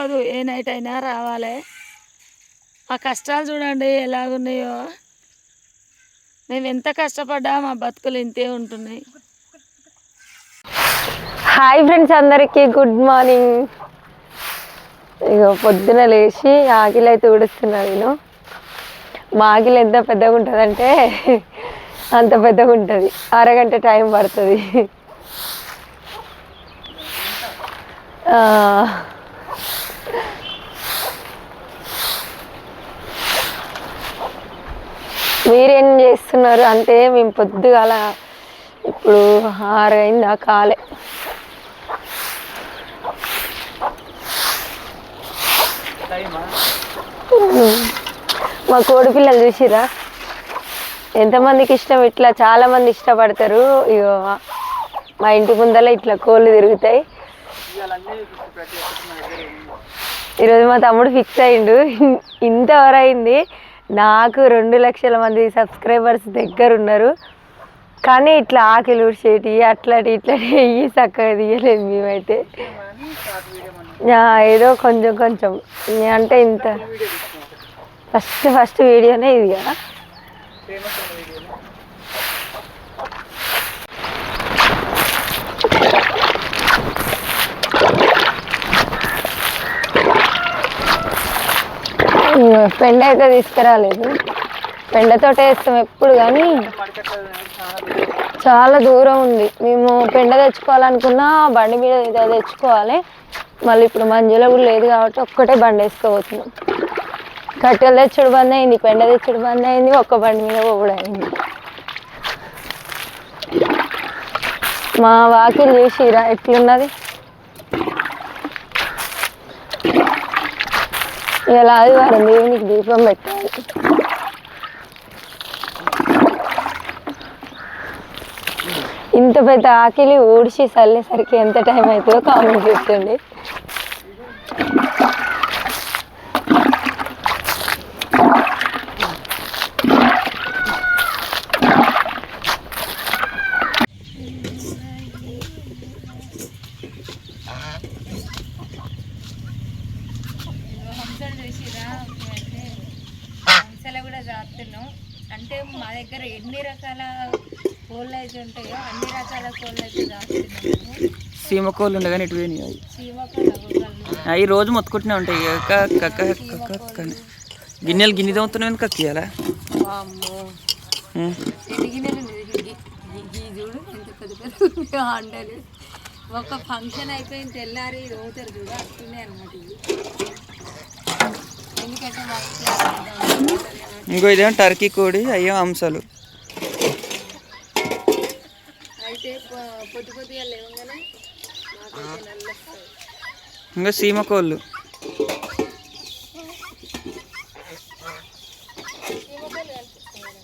తప్పదు ఏ నైట్ అయినా రావాలి. మా కష్టాలు చూడండి ఎలాగున్నాయో. మేము ఎంత కష్టపడ్డా మా బతుకులు ఇంతే ఉంటున్నాయి. హాయ్ ఫ్రెండ్స్ అందరికీ గుడ్ మార్నింగ్ ఇక పొద్దున లేచి ఆకిలి అయితే ఊడుస్తున్నా నేను. మా ఆకిలి ఎంత పెద్దగా ఉంటుందంటే అంత పెద్దగా ఉంటుంది. అరగంట టైం పడుతుంది. మీరేం చేస్తున్నారు అంటే మేము పొద్దుగాల ఇప్పుడు ఆరు అయిందా కాలే. మా కోడి పిల్లలు చూసిరా ఎంతమందికి ఇష్టం? ఇట్లా చాలామంది ఇష్టపడతారు. ఇగో మా ఇంటి ముందర ఇట్లా కోళ్ళు తిరుగుతాయి. ఈరోజు మా తమ్ముడు ఫిక్స్ అయిండు. ఇంత అయింది. నాకు రెండు లక్షల మంది సబ్స్క్రైబర్స్ దగ్గర ఉన్నారు కానీ ఇట్లా ఆకలి ఊడ్చేటి అట్లాంటి ఇట్లాంటి వెయ్యి చక్కగా తీయలేదు మేమైతే. ఏదో కొంచెం కొంచెం. అంటే ఇంత ఫస్ట్ ఫస్ట్ వీడియోనే ఇది కదా పెండ అయితే తీసుకురాలేదు. పెండతోటే వేస్తాం ఎప్పుడు కానీ. చాలా దూరం ఉంది. మేము పెండ తెచ్చుకోవాలనుకున్నా బండి మీద ఏదో తెచ్చుకోవాలి. మళ్ళీ ఇప్పుడు మంజులో కూడా లేదు కాబట్టి ఒక్కటే బండి వేసుకోబోతున్నాం. కట్టెలు తెచ్చుడు బంద్ అయింది పెండ తెచ్చుడు బంద్ అయింది ఒక్క బండి మీద పోవడం అయింది. మా వాకిలు చూసిరా ఎట్లున్నది? ఇలా ఆదివారం దేవునికి దీపం పెట్టాలి. ఇంత పెద్ద ఆకిలి ఊడిచి చల్లేసరికి ఎంత టైం అవుతుందో కామెంట్ పెట్టండి హంసలు చూసిరా అంటే హంసలు కూడా జాతున్నాం అంటే మా దగ్గర ఎన్ని రకాల కోళ్ళు అయితే ఉంటాయో అన్ని రకాల కోళ్ళు అయితే జాస్తున్నాము సీమ కోళ్ళు ఉండే కానీ ఇటు పోయినాయి అవి చీమకోళ్ళు అవ్వగలరు అవి రోజు మొత్తుకుంటూనే ఉంటాయి కక్క కక్క కక్క కక్క. గిన్నెలు గిన్నె తవ్వుతున్నాయి కక్కియాలా వామ్మో ఎన్ని గిన్నెలు చూడు ఎంత పెద్ద పెద్ద అండలు ఒక ఫంక్షన్ అయిపోయిన తెల్లారి రోజుతారు చూడు అట్లున్నాయి అనమాట ఇవి ఎందుకంటే. ఇంకో ఇదేమో టర్కీ కోడి అయ్యో అంశాలు అయితే పొద్దు పొద్దుగా లేవగానే ఇంకా సీమ కోళ్ళు చీమకోళ్ళు కనిపిస్తాయి కదా.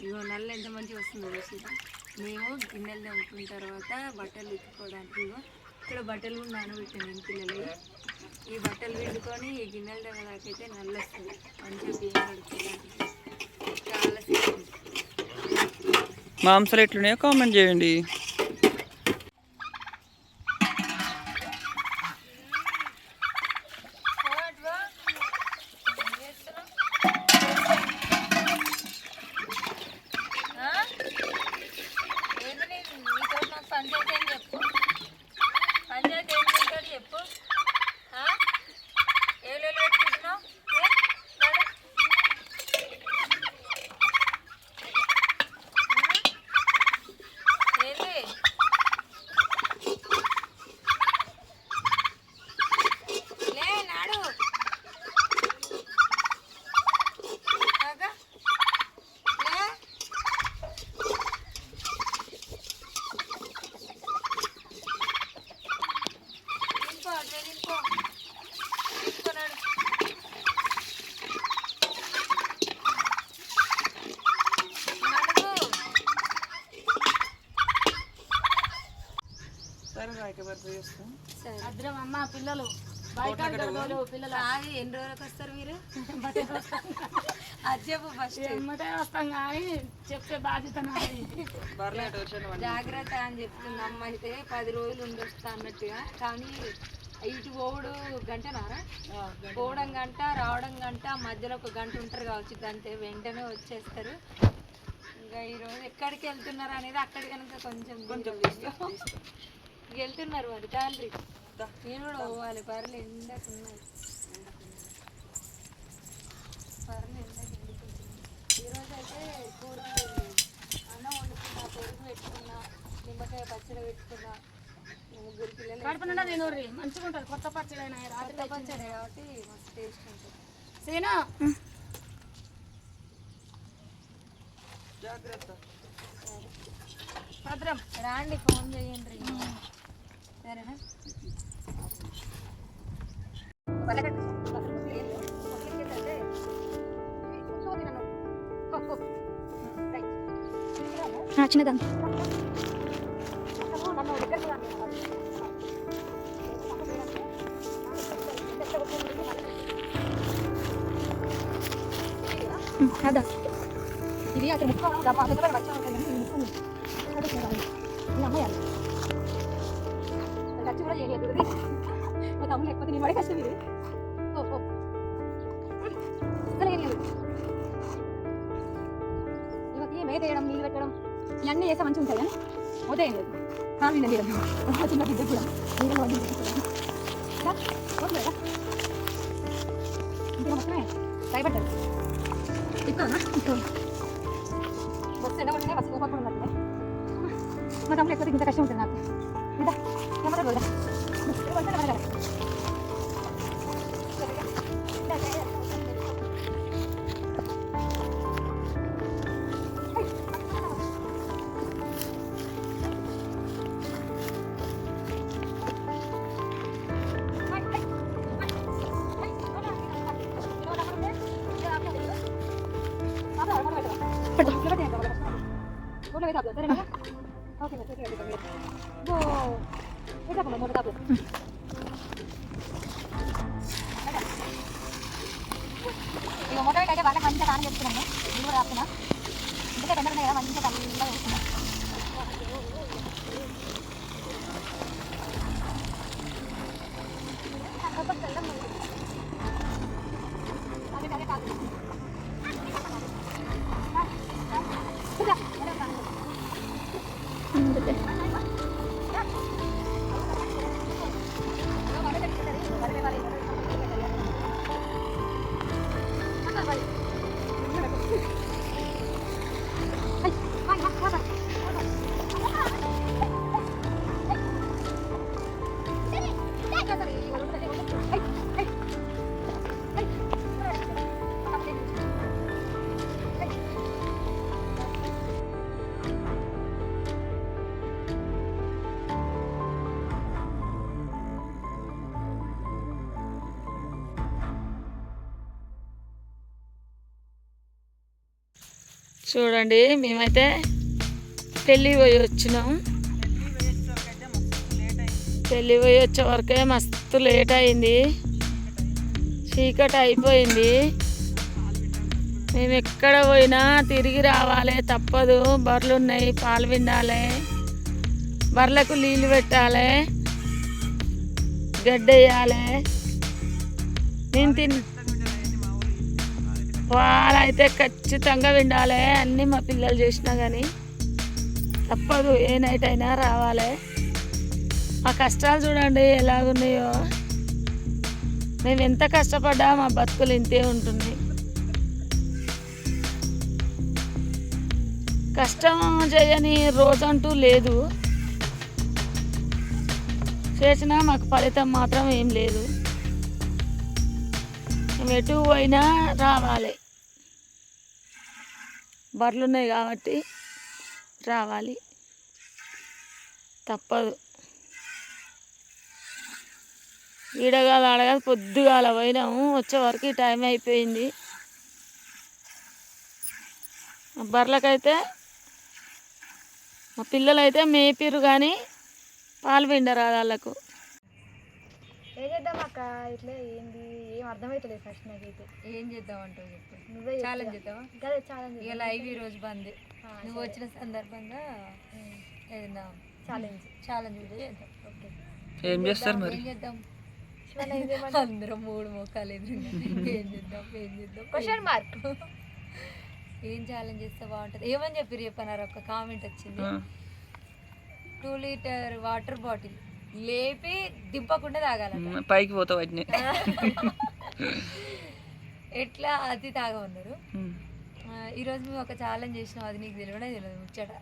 ఇగో నల్ల ఎంత మంచిగా వస్తుందో చూసిరా మేము గిన్నెలు తవ్వుకున్న తర్వాత బట్టలు ఉతుక్కోవడానికి ఇక్కడ బట్టలు కూడా నానబెట్టాను ఇంటి పిల్లలు ఈ బట్టలు పిండుకొని ఈ గిన్నెలు దగ్గర నల్ల వస్తుంది. మంచిగా బియ్యం కడుక్కోవడానికి. చాలా మాంసాలు ఎట్లున్నాయో కామెంట్ చేయండి ఏంది నీ- నీతో నాకు పంచాయతీ ఏం చెప్పు పంచాయతీ ఏం చేస్తాడు చెప్పు ఆ? ఏ లొల్లి పెట్టుకుంటున్నావు ఏ? నడు. ఉమ్? ఏంది లే నాడు ఆగా. లే నింపో అట్లే నింపో నింపుకున్నాడు నడుగు సరే అద్రం అమ్మ పిల్లలు కాదు ఎన్ని రోజులకు వస్తారు మీరు? అది చెప్పు ఫస్ట్ ఎమ్మటే వస్తాం కానీ చెప్పే బాధ్యత నాది. జాగ్రత్త అని చెప్తుంది అమ్మ అయితే పది రోజులు ఉండొస్తా అన్నట్టుగా. కానీ ఇటు పోవుడు గంటనారా పోవడం గంట రావడం గంట మధ్యలో ఒక గంట ఉంటారు కావచ్చు. గంటే వెంటనే వచ్చేస్తారు. ఇంకా ఈరోజు ఎక్కడికి వెళ్తున్నారు అనేది అక్కడ కనుక కొంచెం కొంచెం వెళ్తున్నారు మరి తండ్రి. నేను కూడా పోవాలి పర్లే ఎండకున్నాయి పర్లే ఎండకు ఈరోజు అయితే కూర అన్నం వండుకున్నా పెరుగు పెట్టుకున్నా నిమ్మకాయ పచ్చడి పెట్టుకున్నా. ముగ్గురు పిల్లలు కడుపు నిండా నేను మంచిగా ఉంటుంది కొత్త పచ్చడి అయినా రాత్రి పచ్చడి. కాబట్టి మస్తు టేస్ట్ ఉంటుంది. సీనా? భద్రం. రాండి ఫోన్ చేయండి. సరేనా? చిన్నదాన్ని అదా ఇది అక్కడ ముక్క అక్కడ వచ్చా ఉంటుంది అమ్మయ్యాలి ఖర్చు కూడా చేయలేదు మా తమ్ముడు లేకపోతే నీ పడే కష్టం ఇది ఇవకి మేత నీళ్ళు పెట్టడం ఇవన్నీ చేస్తే మంచిగా ఉంటాయి కానీ ఉదయం లేదు. కాలు నిండా తీయడం. చిన్న బిడ్డ కూడా నీళ్ళు వండి ఇంకా, మొత్తమే భయపడ్డారు ఇక్కడ. బస్సు ఎండ కొట్టినా బస్సు కోపం ఉన్నట్లే మా తమ్ముడు ఎక్కువ ఇంత కష్టం ఉంటుంది నాకు. ఇక మొదటి అయితే వాళ్ళకి మంచిగా నాన్న చేస్తున్నాను నేను కూడా రాస్తున్నా ఇంకా తొందరగా కదా 快点。చూడండి మేమైతే పెళ్ళి పోయి వచ్చినాం. పెళ్ళి పోయి వచ్చే వరకే మస్తు లేట్ అయింది. చీకటి అయిపోయింది. మేము ఎక్కడ పోయినా తిరిగి రావాలి తప్పదు. బర్రెలు ఉన్నాయి పాలు పిండాలి బర్రెలకు నీళ్ళు పెట్టాలి. గడ్డ వేయాలి. నేను తిన్ పాలైతే ఖచ్చితంగా వినాలి. అన్నీ మా పిల్లలు చేసినా కానీ తప్పదు. ఏ నైట్ అయినా రావాలి. మా కష్టాలు చూడండి ఎలాగున్నాయో. మేము ఎంత కష్టపడ్డా మా బతుకులు ఇంతే ఉంటుంది. కష్టం చేయని రోజంటూ లేదు. చేసినా మాకు ఫలితం మాత్రం ఏం లేదు. మనం ఎటు పోయినా రావాలి. బర్రెలు ఉన్నాయి కాబట్టి రావాలి. తప్పదు. ఈడగాల ఆడగాలి పొద్దుగాల పోయినాము. వచ్చే వరకు టైం అయిపోయింది. బర్రెలకైతే మా పిల్లలైతే మేపిరు కానీ పాలు పిండరాదు వాళ్ళకు. ఏం చేద్దాం అక్క? ఇట్లా ఏంది ఏం అర్థమవుతలేదు ఫస్ట్ నాకైతే. ఏం చేద్దామంటావు చెప్పు. నువ్వే ఛాలెంజ్ చేద్దామా కదా ఛాలెంజ్ ఇక లైవ్ ఈ రోజు బంద్. నువ్వు వచ్చిన సందర్భంగా ఏదైనా ఛాలెంజ్. ఛాలెంజ్ వీడియో చేద్దాం. ఓకే. ఏం చేస్తారు మరి? ఏం చేద్దాం? అందరం మూడు మొక్కలు ఎదురుగా ఏం చేద్దాం? ఏం చేద్దాం? క్వశ్చన్ మార్క్ ఏం ఛాలెంజ్ చేస్తే బాగుంటుంది? ఏమని చెప్పి చెప్పన్నారు? ఒక కామెంట్ వచ్చింది. టూ లీటర్ వాటర్ బాటిల్ లేపి దింపకుండా తాగాలంట. ఉమ్, పైకి పోతావు వాటిని ఎట్లా అది తాగమన్నారు ఉమ్. ఆ, ఈరోజు మేము ఒక ఛాలెంజ్ చేసినాం అది నీకు తెలియడే తెలియదు ముచ్చట.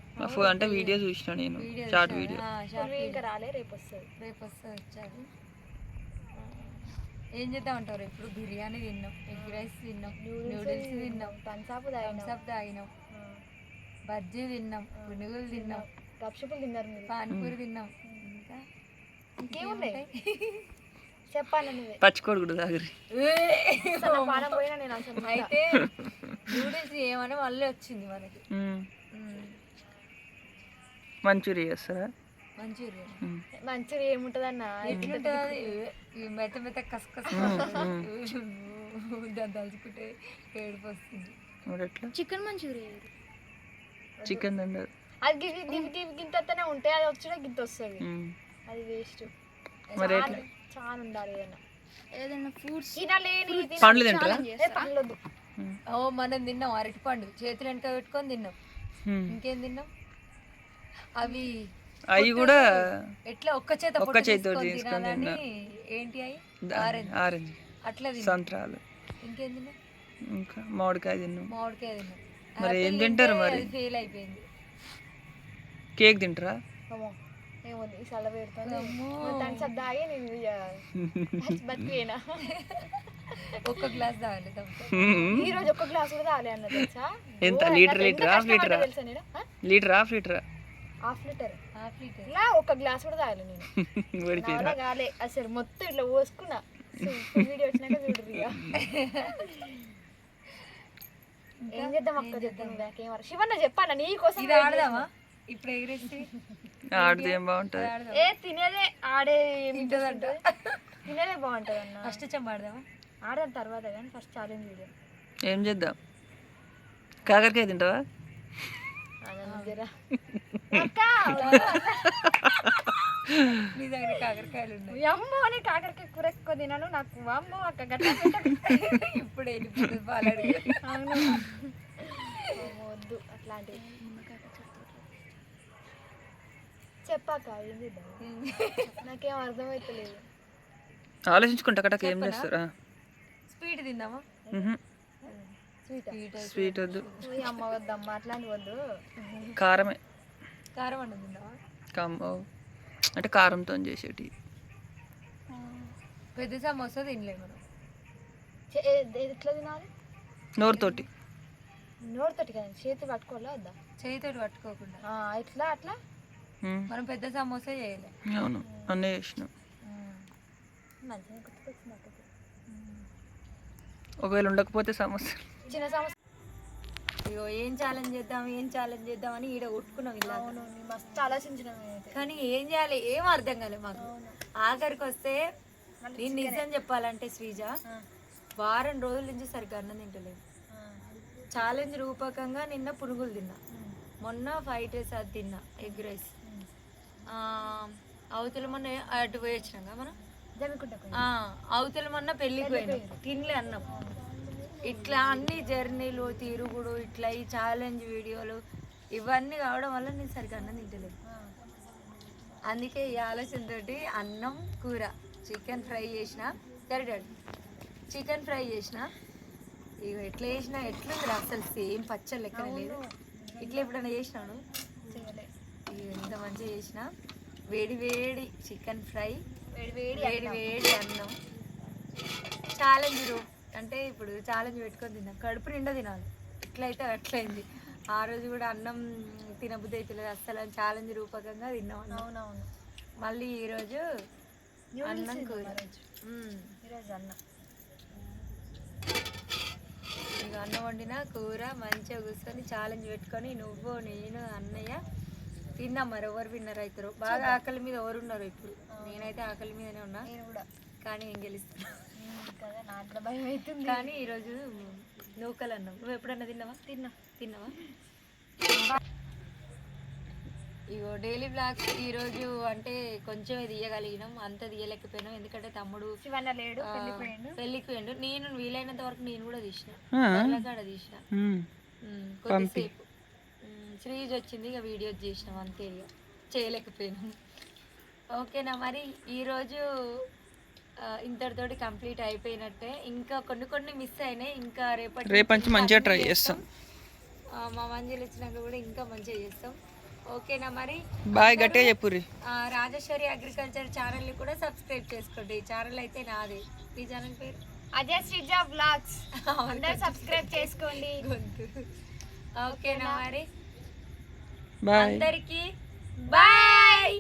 అంటే వీడియో చూసిన నేను షార్ట్? వీడియో ఆ, షార్ట్ ఇంకా వీడియో. రాలే రేపు వస్తుంది. రేపు వస్తే వచ్చారు ఏం చేద్దాం అంటారు ఇప్పుడు బిర్యానీ తిన్నాం ఎగ్ రైస్ తిన్నాం నూడిల్స్ తిన్నాం థమ్స్అప్ తాగినాం. థమ్స్అప్ తాగినాం. బజ్జీ తిన్నాం పునుగులు తిన్నాం. గప్షుపులు తిన్నారు పానీపూరి తిన్నాం. ఇంకా ఇంకేమున్నాయి? చెప్పాను నువ్వే. పచ్చికోడి కూడా పానం పోయినా నేను అసలు అయితే నూడిల్స్ ఏమని మళ్ళీ వచ్చింది మనకి. మంచూరియా చేస్తారా? మంచూరియా. ఉమ్. మంచిగా ఏముంటదన్న? ఎట్లుంటుంది? మెత్త మెత్త కసకస. దాన్ని తలుచుకుంటే ఏడుపు వస్తుంది. చికెన్ మంచూరియా చికెన్ తండరు అది గి- గి- గి- గి- గింతనే ఉంటే అది వచ్చినా గింత వస్తుంది. అది వేస్ట్. మరి ఎట్లా చాలా ఉండాలి ఏదైనా. ఏదైనా ఫ్రూట్స్ తినలేని పండ్లు తింటారా? పండ్లొద్దు. ఉమ్. ఓ మనం తిన్నాం అరటి పండు. చేతులు వెనక పెట్టుకొని తిన్నాం. ఇంకేం తిన్నాం? అవి అవి కూడా ఎట్లా ఒక్క చేత ఒక్క తీసుకొని తినాలని ఏంటి అవి ఆరెంజ్. ఆరెంజ్. అట్లా సంత్రాలు. ఇంకేం తిన్నాం? ఇంకా మామిడికాయ తిన్నాం. మామిడికాయ తిన్నాం. మరి ఏం తింటారు తింటే మరి? ఫెయిల్ అయిపోయింది. కేక్ తింటారా? ఏమొద్దు ఈ పెడుతుంది. తాగి నేను బతికేనా? ఒక్క గ్లాస్ తాగాలి ఈ రోజు ఒక్క గ్లాస్ కూడా తాగలే అన్న తెలుసా? ఎంత? లీటర్, లీటరా? హాఫ్ లీటరా? Litre half లీటరా? Half litre. Half litre. ఇలా ఒక గ్లాస్ కూడా తాగలే నేను. కాలే అసలు మొత్తం ఇట్లా పోసుకున్నా. వీడియో వచ్చినాక చూడరు ఏం చేద్దాం అక్క చెప్తాను శివన్న చెప్పాలా నీ కోసం ఇది ఆడదామా? ఇప్పుడు ఎగిరేసి ఆడితే ఏం బాగుంటుంది? ఆడదాం ఏ తినేదే ఆడే తింటదంట. తినేదే బాగుంటది అన్న ఫస్ట్ చెంబ ఆడదామా ఆడదాం తర్వాత కానీ ఫస్ట్ ఛాలెంజ్ వీడియో ఏం చేద్దాం? కాకరకాయ తింటావా? నీ దగ్గర కాకరకాయలు ఉన్నాయి. అమ్మో అని కాకరకాయ కూర ఎక్కువ తినను నాకు. అమ్మో అక్క పెట్టకు. ఇప్పుడు వెళ్ళిపోతుంది పాలడు అవును వద్దు అట్లాంటివి. చెప్పాక ఏం చేద్దాం నాకేం అర్థమవుతలేదు ఆలోచించుకుంటా కటక ఏం చేస్తారా? స్వీట్ తిందామా? స్వీట్? స్వీట్ వద్దు. అమ్మ వద్దమ్మ అట్లాంటి వద్దు. కారమే. కారం అన్నం తిందామా? కమ్మ అంటే కారంతో చేసేటి పెద్ద సమోసా తినలేము మనం. చే- ఏ- ఏ- ఎట్లా తినాలి? నోరుతోటి. నోటితోటి కదా చేతి పట్టుకోవాలా వద్దా? చేయితోటి పట్టుకోకుండా. ఆ, ఎట్లా అట్లా. మనం పెద్ద సమోసా చేయలే. అవును అన్నీ చేసినాం. ఒకవేళ ఉండకపోతే సమస్య చిన్న ఇగో ఏం ఛాలెంజ్ చేద్దాం ఏం ఛాలెంజ్ చేద్దాం అని ఈడ కొట్టుకున్నాం ఇలా మస్తు ఆలోచించిన కానీ ఏం చేయాలి ఏం అర్థం కాలేదు మాకు. ఆఖరికి వస్తే నేను నిజం చెప్పాలంటే శ్రీజ వారం రోజుల నుంచి సరిగ్గా అన్నం తింటలేదు. ఛాలెంజ్ రూపకంగా నిన్న పునుగులు తిన్నా. మొన్న ఫ్రైడ్ రైస్ అది తిన్నా ఎగ్ రైస్. అవతల మొన్న అటు పోయి వచ్చినాం కదా మనం? అవతల మొన్న పెళ్ళికి పోయినాం. తినలే అన్నం. ఇట్లా అన్ని జర్నీలు తిరుగుడు ఇట్లా ఈ ఛాలెంజ్ వీడియోలు ఇవన్నీ కావడం వల్ల నేను సరిగ్గా అన్నం తింటలేదు. అందుకే ఈ ఆలోచనతోటి అన్నం కూర చికెన్ ఫ్రై చేసిన. సరే చికెన్ ఫ్రై చేసిన. ఇక ఎట్లా చేసినా ఎట్లుంది అసలు? సేమ్ పచ్చడి లెక్కనే లేదు. ఇట్లా ఎప్పుడైనా చేసినాను ఎంత మంచిగా చేసిన వేడి వేడి చికెన్ ఫ్రై వేడి వేడి వేడి వేడి అన్నం. ఛాలెంజ్ అంటే ఇప్పుడు ఛాలెంజ్ పెట్టుకొని తిన్నాం కడుపు నిండా తినాలి. ఇట్లయితే అట్లయింది. ఆ రోజు కూడా అన్నం తినబుద్ధి అవుతలేదు అస్సలు ఛాలెంజ్ రూపకంగా తిన్నాం అవునవును. మళ్ళీ ఈరోజు అన్నం కూర. ఈరోజు అన్న. ఇక అన్నం వండిన కూర మంచిగా కూర్చొని ఛాలెంజ్ పెట్టుకొని నువ్వు నేను అన్నయ్య తిన్నాం మరి ఎవరు విన్నర్ అవుతారు? బాగా ఆకలి మీద ఎవరు ఉన్నారు ఇప్పుడు? నేనైతే ఆకలి మీదనే ఉన్నా. నేను కూడా. కానీ ఏం కూడా భయం అవుతుంది. కానీ ఈరోజు నూకలు అన్నాం. నువ్వు ఎప్పుడన్నా తిన్నావా? తిన్నా. తిన్నావా? ఇగో డైలీ బ్లాగ్స్ ఈరోజు అంటే కొంచెం తీయగలిగినాం అంత తీయలేకపోయినాం. ఎందుకంటే తమ్ముడు శివన్న లేడు పెళ్ళికి పోయిండు నేను వీలైనంత వరకు నేను కూడా తీసిన. బర్లకాడ తీసిన. కొద్దిసేపు. శ్రీజ్ వచ్చింది ఇక వీడియోస్ చేసినాం అంతే ఇక. చేయలేకపోయినాం. ఓకేనా మరి ఈరోజు ఇంతటితోటి కంప్లీట్ అయిపోయినట్టే. ఇంకా కొన్ని కొన్ని మిస్ అయినాయి ఇంకా రేపటి రేపటి మంచిగా try చేస్తాం. మా మంజులు వచ్చినాక కూడా ఇంకా మంచిగా చేస్తాం. ఓకేనా మరి? బాయ్ గట్టిగా చెప్పుర్రి. ఆ, రాజేశ్వరి అగ్రికల్చర్ ఛానల్ని కూడా సబ్స్క్రైబ్ చేసుకోండి. ఈ ఛానల్ అయితే నాదే. ఈ ఛానల్ పేరు? అజయ్ శ్రీజ బ్లాగ్స్. అందరూ సబ్స్క్రైబ్ చేసుకోండి. గొంతు ఓకేనా మరి? అందరికీ. బాయ్